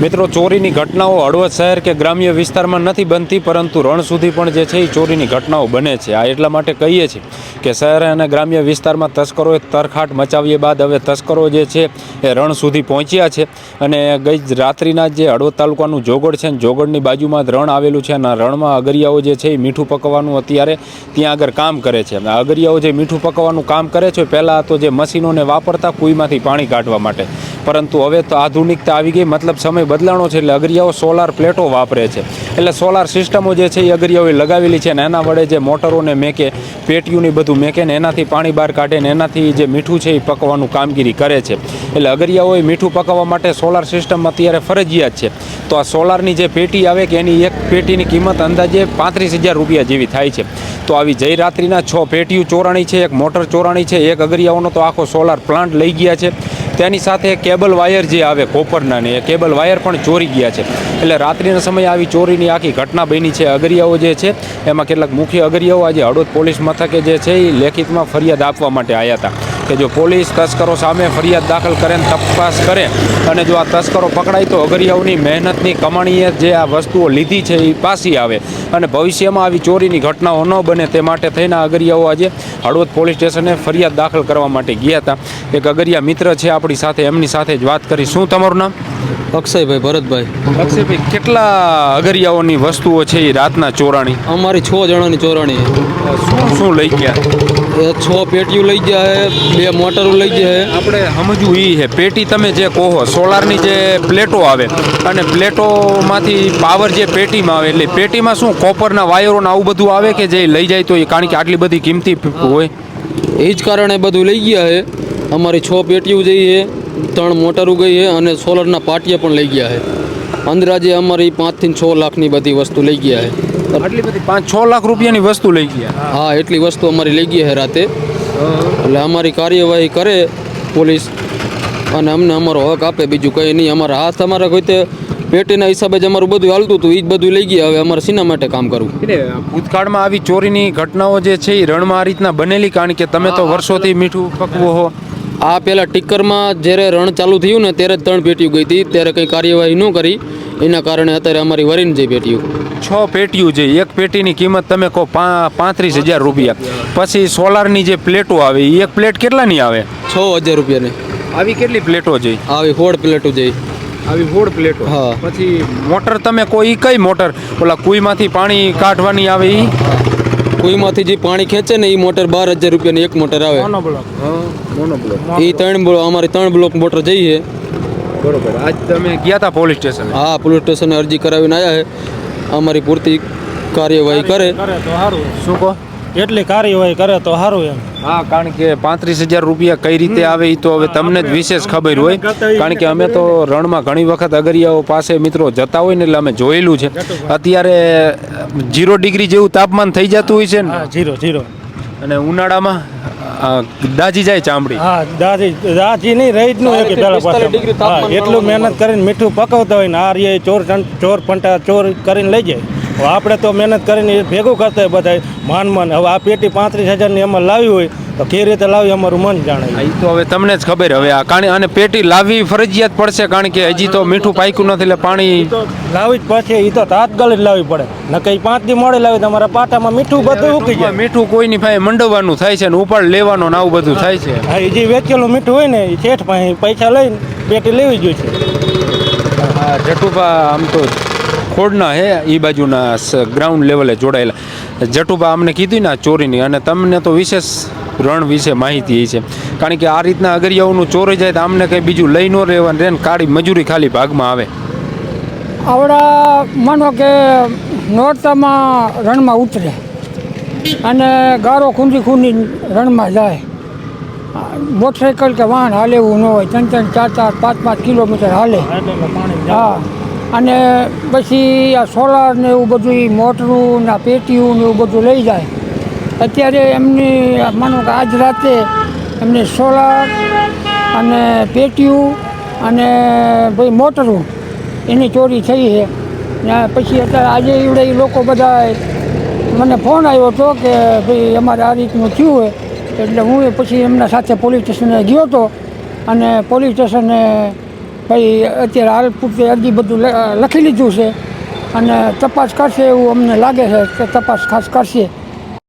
મિત્રો, ચોરીની ઘટનાઓ હળવદ શહેર કે ગ્રામ્ય વિસ્તારમાં નથી બનતી, પરંતુ રણ સુધી પણ જે છે એ ચોરીની ઘટનાઓ બને છે. આ એટલા માટે કહીએ છીએ કે શહેર અને ગ્રામ્ય વિસ્તારમાં તસ્કરોએ તરખાટ મચાવ્યા બાદ હવે તસ્કરો જે છે એ રણ સુધી પહોંચ્યા છે અને ગઈ રાત્રિના જે હળવદ તાલુકાનું જોગડ છે જોગડની બાજુમાં જ રણ આવેલું છે અને રણમાં અગરિયાઓ જે છે એ મીઠું પકવવાનું અત્યારે ત્યાં આગળ કામ કરે છે. અગરિયાઓ જે મીઠું પકવવાનું કામ કરે છે, પહેલાં તો જે મશીનોને વાપરતા કુઈમાંથી પાણી કાઢવા માટે. પરંતુ હવે તો આધુનિકતા આવી ગઈ, મતલબ સમય બદલાણો છે એટલે અગરિયાઓ સોલાર પ્લેટો વાપરે છે. એટલે સોલાર સિસ્ટમો જે છે એ અગરિયાઓએ લગાવેલી છે ને એના વડે જે મોટરોને મેકે પેટીયુંની બધું મેકે ને એનાથી પાણી બહાર કાઢે ને એનાથી જે મીઠું છે એ પકવાનું કામગીરી કરે છે. એટલે અગરિયાઓએ મીઠું પકવવા માટે સોલાર સિસ્ટમ અત્યારે ફરજિયાત છે. તો આ સોલારની જે પેટી આવે કે એની એક પેટીની કિંમત અંદાજે પાંત્રીસ હજાર રૂપિયા જેવી થાય છે. તો આવી જયરાત્રિના છ પેટીયું ચોરાણી છે, એક મોટર ચોરાણી છે, એક અગરિયાઓનો તો આખો સોલાર પ્લાન્ટ લઈ ગયા છે. તેની સાથે કેબલ વાયર જે આવે કોપરના ને એ કેબલ વાયર પણ ચોરી ગયા છે. એટલે રાત્રિના સમયે આવી ચોરીની આખી ઘટના બની છે. અગરિયાઓ જે છે, એમાં કેટલાક મુખ્ય અગરિયાઓ આજે હળવદ પોલીસ મથકે જે છે, એ લેખિતમાં ફરિયાદ આપવા માટે આવ્યા હતા. કે જો પોલીસ તસ્કરો સામે ફરિયાદ દાખલ કરે તપાસ કરે અને જો આ તસ્કરો પકડાય તો અગરિયાઓની મહેનતની કમાણીએ જે આ વસ્તુઓ લીધી છે એ પાછી આવે. અને ભવિષ્યમાં આવી ચોરીની ઘટનાઓ ન બને તે માટે થઈને અગરિયાઓ આજે હળવદ પોલીસ સ્ટેશને ફરિયાદ દાખલ કરવા માટે ગયા હતા. એક અગરિયા મિત્ર છે આપણી સાથે, એમની સાથે જ વાત કરી. શું તમારું નામ? અક્ષયભાઈ ભરતભાઈ. અક્ષયભાઈ કેટલા અગરિયાઓની વસ્તુઓ છે એ રાતના ચોરાણી? અમારી છ જણાની ચોરાણી શું શું લઈ ગયા? છ પેટીઓ લઈ ગયા છે બે મોટરો લઈ ગયા આપણે સમજવું એ છે પેટી તમે જે કહો સોલારની જે પ્લેટો આવે અને પ્લેટોમાંથી પાવર જે પેટીમાં આવે એટલે પેટીમાં શું કોપરના વાયરોને આવું બધું આવે કે જે લઈ જાય તો એ કારણ કે આટલી બધી કિંમતી હોય? એ જ કારણે બધું લઈ ગયા છે. અમારી છ પેટીઓ જઈએ છે ત્રણ મોટરો ગઈ છે અને સોલરના પાટિયા પણ લઈ ગયા છે. અંદાજે અમારી પાંચથી છ લાખની બધી વસ્તુ લઈ ગયા છે. આટલી બધી પાંચ છ લાખ રૂપિયાની વસ્તુ લઈ ગયા? હા એટલી વસ્તુ અમારી લઈ ગયા છે રાતે. એટલે અમારી કાર્યવાહી કરે પોલીસ અને અમને અમારો હક આપે બીજું કંઈ નહીં. અમારા હાથ અમારા કોઈ તે પેટીના હિસાબે જ અમારું બધું હાલતું હતું એ જ બધું લઈ ગયા. હવે અમારે શીના માટે કામ કરવું? એટલે ભૂતકાળમાં આવી ચોરીની ઘટનાઓ જે છે એ રણમાં આ રીતના બનેલી? કારણ કે તમે તો વર્ષોથી મીઠું પકવો હો. આ પહેલાં ટિક્કરમાં જ્યારે રણ ચાલુ થયું ને ત્યારે જ ત્રણ પેટીઓ ગઈ હતી. ત્યારે કંઈ કાર્યવાહી ન કરી. એના કારણે અત્યારે અમારી વરીને જઈ પેટીઓ. છ પેટીઓ છે. એક પેટીની કિંમત તમે કહો પાંત્રીસ હજાર રૂપિયા. પછી સોલારની જે પ્લેટો આવે એ એક પ્લેટ કેટલાની આવે? છ હજાર રૂપિયાની. આવી કેટલી પ્લેટો છે? આવી હોળ પ્લેટો જઈ આવી હોળ પ્લેટો? હા. પછી મોટર તમે કોઈ કઈ મોટર? ઓલા કુઈમાંથી પાણી કાઢવાની આવે એ કોઈમાંથી જે પાણી ખેંચે ને એ મોટર બાર હજાર રૂપિયાની એક મોટર આવે. એ ત્રણ અમારે અમારી ત્રણ બ્લોક મોટર જઈએ. બરોબર. આજ તમે ગયા હતા પોલીસ સ્ટેશન હા પોલીસ સ્ટેશને અરજી કરાવીને આવ્યા છે અમારી પૂરતી કાર્યવાહી કરે. કરે તો સારું. શું કહો? એટલી કાર્યવાહી કરે તો સારું એમ. હા કારણ કે પાંત્રીસ હજાર રૂપિયા કઈ રીતે આવે એ તો હવે તમને જ વિશેષ ખબર હોય. કારણ કે અમે તો રણમાં ઘણી વખત અગરિયાઓ પાસે મિત્રો જતા હોય ને એટલે અમે જોયેલું છે. અત્યારે જીરો ડિગ્રી જેવું તાપમાન થઈ જતું હોય છે ને? હા જીરો જીરો અને ઉનાળામાં દાજી જાય ચામડી. હા દાજી દાજી નહીં રહી જ નું એક પેલા પાસે એટલું મહેનત કરીને મીઠું પકવતા હોય ને આ રે ચોર ચોર પંટા ચોર કરીને લઈ જાય. આપણે તો મહેનત કરીને ભેગું કરતા હોય બધા માન માન. હવે આ પેટી પાંત્રીસ હજારની એમાં લાવી હોય તો કે રીતે લાવી અમારું મન જાણે. એ તો હવે તમને જ ખબર હવે આ કારણ અને પેટી લાવવી ફરજિયાત પડશે કારણ કે હજી તો મીઠું પાક્યું નથી એટલે પાણી લાવી જ પડશે એ તો તાત્કાલિક લાવવી પડે. ન કઈ પાંચ દી મોડે લાવી તમારા પાટામાં મીઠું બધું ઉકી જાય. મીઠું કોઈની પાસે મંડવવાનું થાય છે ને ઉપાડ લેવાનો ને આવું બધું થાય છે. હા એ જે વેચેલું મીઠું હોય ને એ શેઠ પાસે પૈસા લઈને પેટી લેવી જોઈએ છે. હા જટુભા આમ તો ખોડના હે એ બાજુના ગ્રાઉન્ડ લેવલે જોડાયેલા. જટુભા અમને કીધું ને ચોરીની, અને તમને તો વિશેષ રણ વિશે માહિતી એ છે. કારણ કે આ રીતના અગરિયાઓનું ચોરી જાય તો અમને કંઈ બીજું લઈ ન રહેવાનું રહે ને કાળી મજૂરી ખાલી ભાગમાં આવે. આવડા માનો કે નોરતામાં રણમાં ઉતરે. અને ગારો ખૂંદી ખૂંદી રણમાં જાય. મોટરસાઇકલ કે વાહન હાલે એવું ન હોય. ત્રણ ત્રણ ચાર ચાર પાંચ પાંચ કિલોમીટર હાલે. હા. અને પછી આ સોલાર ને એવું બધું મોટરું ને આ પેટીયું ને એવું બધું લઈ જાય. અત્યારે એમની, માનો કે આજ રાતે એમની સોલાર અને પેટીયું અને ભાઈ મોટરું, એની ચોરી થઈ છે. ને પછી અત્યારે આજે એવડે એ લોકો બધા મને ફોન આવ્યો હતો કે ભાઈ અમારે આ રીતનું થયું હોય, એટલે હું પછી એમના સાથે પોલીસ સ્ટેશને ગયો હતો અને પોલીસ સ્ટેશને ભાઈ, અત્યારે હાલ પૂરતી અરજી બધું લખી લીધું છે. અને તપાસ કરશે એવું અમને લાગે છે કે તપાસ ખાસ કરશે.